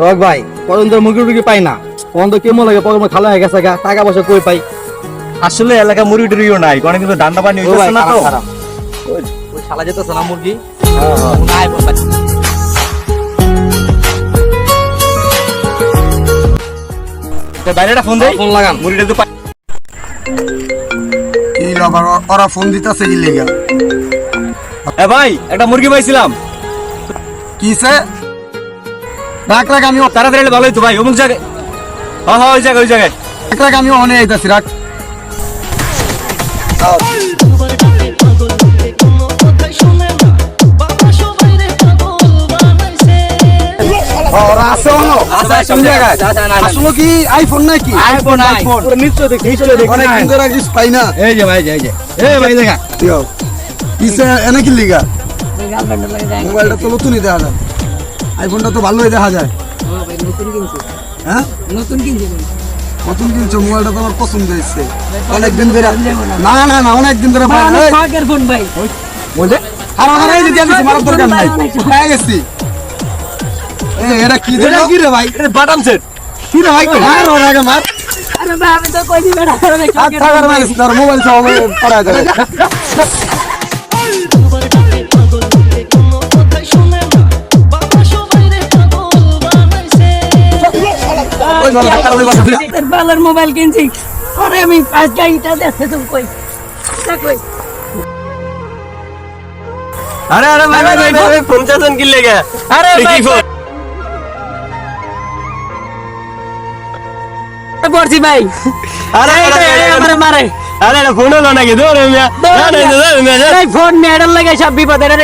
Rock ভাই কদিন ধরে মুরগি টুরগি পাই না। তখন তো কেমন লাগে? খালা হয়ে গেছে গা টাকা পয়সা কই পাই? আসলে এলাকা মুড়ি টুড়িও নাই কারণ কিন্তু ধান্দা পানি হইতেছে না তো। ওই শালা যেতেছে না মুরগি? হ্যাঁ, নাই তো বাইরেটা ফোন দেই ফোন লাগান। মুড়িটা তো পাই কি আবার ওরা ফোন দিতেছে কি লেগে? এ ভাই একটা মুরগি পাইছিলাম। কিসে? রাখ রাখ আমি তাড়াতাড়ি ভালোই তো ভাই অমুক জায়গায়। হ্যাঁ হ্যাঁ ওই জায়গায় ওই জায়গায়। রাখ রাখ আমি অনে আইতাছি রাখ। আইফোন নাকি? আইফোন আইফোন নিশ্চয় দেখি নিশ্চয় দেখি। অনেক দিন ধরে পাই না। এই যে ভাই এই যে এই ভাই দেখা। এনে কি লিগা? মোবাইলটা তো নতুনই দেখা যায়। আইফোনটা তো ভালোই দেখা যায়। হ্যাঁ নতুন কিনছি। নতুন কিনছো মোবাইলটা তো আমার পছন্দ হয়েছে। অনেকদিন ধরে না না না অনেকদিন ধরে ভাই ফোন ভাই। বলছে হারা হারা এই যে দিয়ে দিছি, দরকার নাই। হয়ে গেছি। এটা কি দিল কি রে ভাই? বাটাম সেট কি রে ভাই মার ওর আগে মার? আরে ভাই আমি তো কইছি বেটা আরে হাত থাকার মারিস তোর মোবাইল সহ পড়া যাবে ভালোর মোবাইল কিনছি। আরে আমি পাঁচ গাড়িটা দেখতে তো কই। কই। আরে আরে ভাই ভাই ভাই ভাই ফোন চাচ্ছেন কি লেগে আরে কি ভাই ফোন? পড়ছি ভাই। আরে তো, মারে। আরে ফোন হলো নাকি? দৌড়ে মিয়া ফোন মেডাল লাগাই সব বিপদ এটা